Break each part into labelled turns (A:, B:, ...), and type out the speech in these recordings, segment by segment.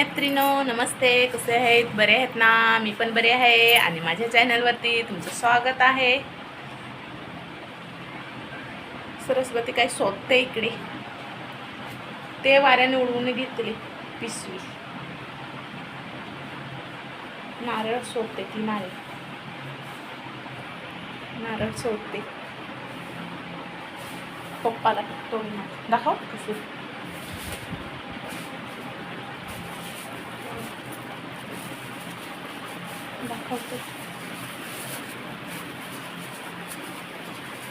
A: मैत्रिणो नमस्ते कसे आहेत? बरे आहेत ना? मी पण बरे आहे. आणि माझ्या चॅनलवरती तुमचं स्वागत आहे. सरस्वती काय शोधते इकडे. ते वाऱ्याने उडवून घेतली पिशवी. नारळ सोडते ती नारळ. नारळ सोडते पप्पाला तोडून दाखव कसे.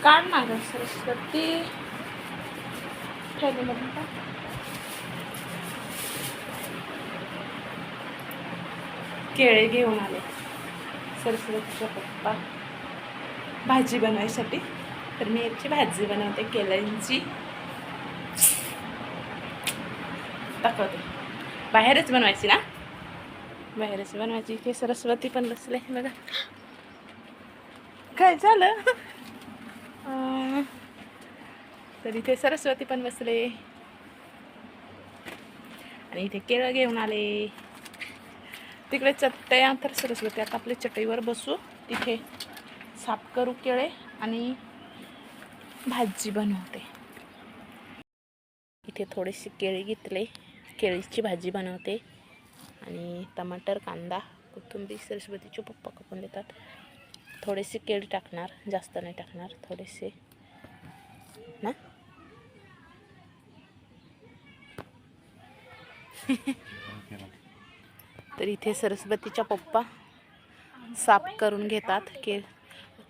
A: काढ ना गं सरस्वती थैलीमधून का केळे घेऊन आले. सरस्वतीचा पप्पा. भाजी बनवायसाठी. तर मी याची भाजी बनवते केळ्यांची. दाखवते. बाहेरच बनवायची ना? बाहेरच बनवायची. इथे सरस्वती पण बसले. बघा. काय झालं? तर इथे सरस्वती पण बसले. आणि इथे केळं घेऊन आले. तिकडे चटया तर सरस्वती आता आपल्या चटईवर बसू. तिथे साफ करू केळे आणि भाजी बनवते. इथे थोडेसे केळी घेतले. केळीची भाजी बनवते. आणि टमाटर कांदा कोथिंबीर सरस्वतीचे पप्पा कापून देतात. थोडेसे केळी टाकणार जास्त नाही टाकणार थोडेसे. ना? तर इथे सरस्वतीच्या पप्पा साफ करून घेतात केळ.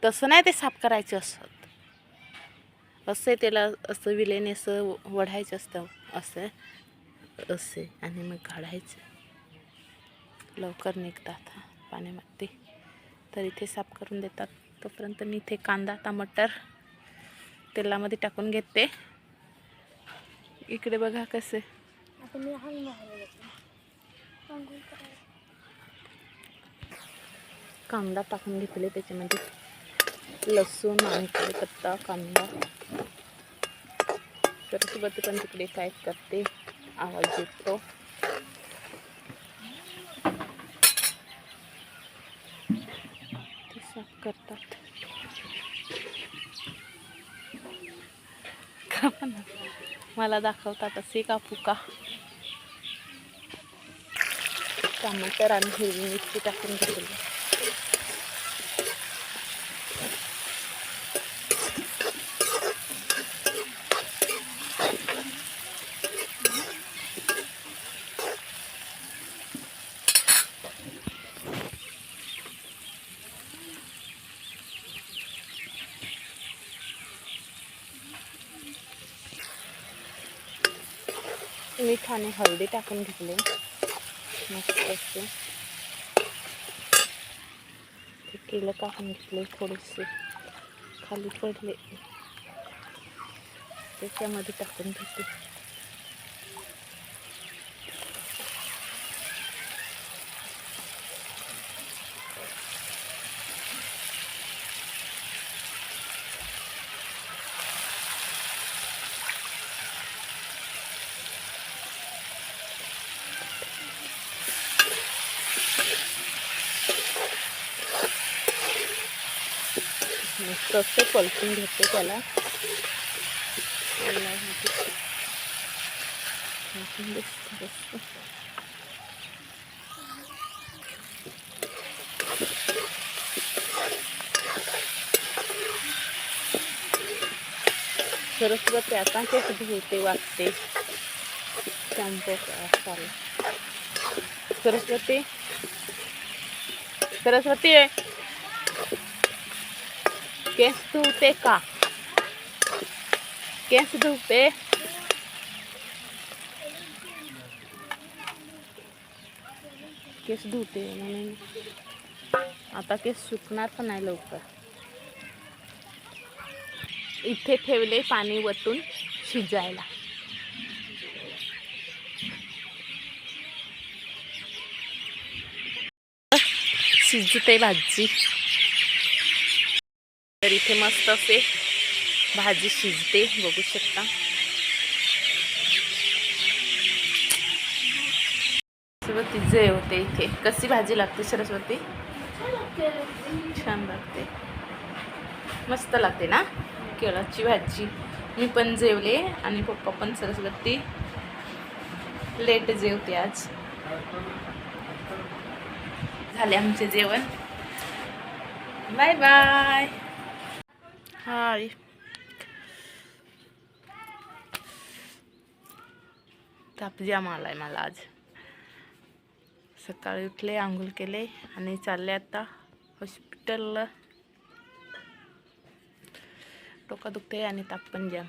A: तसं नाही ते साफ करायचे असत. असे त्याला असं विलेने असं वढायचं असतं असं. असे आणि मग काढायचं. लवकर निघतात पाण्यामध्ये. तर इथे साफ करून देतात. तोपर्यंत मी इथे कांदा टमाटर तेलामध्ये टाकून घेते. इकडे बघा कसे. कांदा टाकून घेतले त्याच्यामध्ये. लसूण आणि कढीपत्ता कांदा. सरस्वती पण तिकडे काय करते आवाज येतो ते साफ करतात. का मला दाखवतात असे का फुका? टमाटर आणि हिरवी मिरची टाकून घेतली. मीठ आणि हळदी टाकून घेतले. मस्त असते ते केलं काकून घेतले थोडेसे खाली पडले. त्याच्यामध्ये टाकून घेतले. मस्त पलटून घेते त्याला. सरस त्याचे सुद्धा होते वाटते. शांत सरस्वती सरस्वती आहे शॅम्पू चालेल सरस्वती सरस्वती केस धुते का केस धुते केस धुते म्हणून आता केस सुकणार पण नाही लवकर इथे ठेवले पाणी वतून शिजायला शिजते भाजी तर इथे मस्त असे भाजी शिजते बघू शकता. सरस्वती जेवते इथे. कशी भाजी लागते सरस्वती? छान लागते. मस्त लागते ना? केळाची भाजी. मी पण जेवले आणि पप्पा पण सरस्वती. लेट जेवते आज. झाले आमचे जेवण. Bye bye. हाय ताप जाम आलाय मला आज सकाळी उठले आंघोळ केले आणि चालले आता हॉस्पिटलला डोका दुखते आणि ताप पण जाम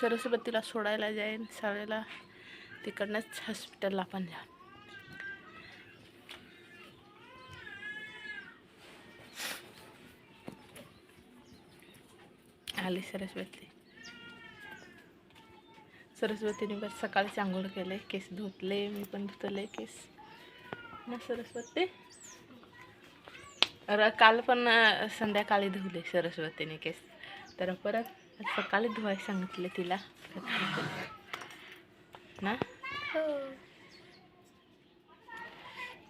A: सरस्वतीला सोडायला जाईन शाळेला. तिकडनंच हॉस्पिटलला पण जा. आली सरस्वती. सरस्वतीने बस सकाळी आंघोळ केले केस धुतले मी पण धुतले केस. ना सरस्वती? र काल पण अं, संध्याकाळी धुले सरस्वतीने केस. तर परत सकाळी धुवायला सांगितले तिला. ना?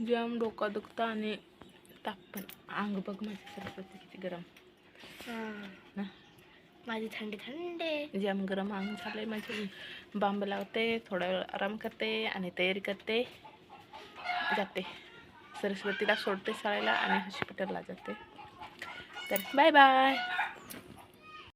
A: जाम डोका दुखतं आणि ताप पण. अंग बघ माझी सरस्वती किती गरम ना?
B: माझी थंडी थंडी.
A: जाम गरम अंग झाले माझे. बांब लावते थोडा वेळ आराम करते आणि तयारी करते. जाते. सरस्वतीला सोडते शाळेला आणि हॉस्पिटलला जाते. तर बाय बाय.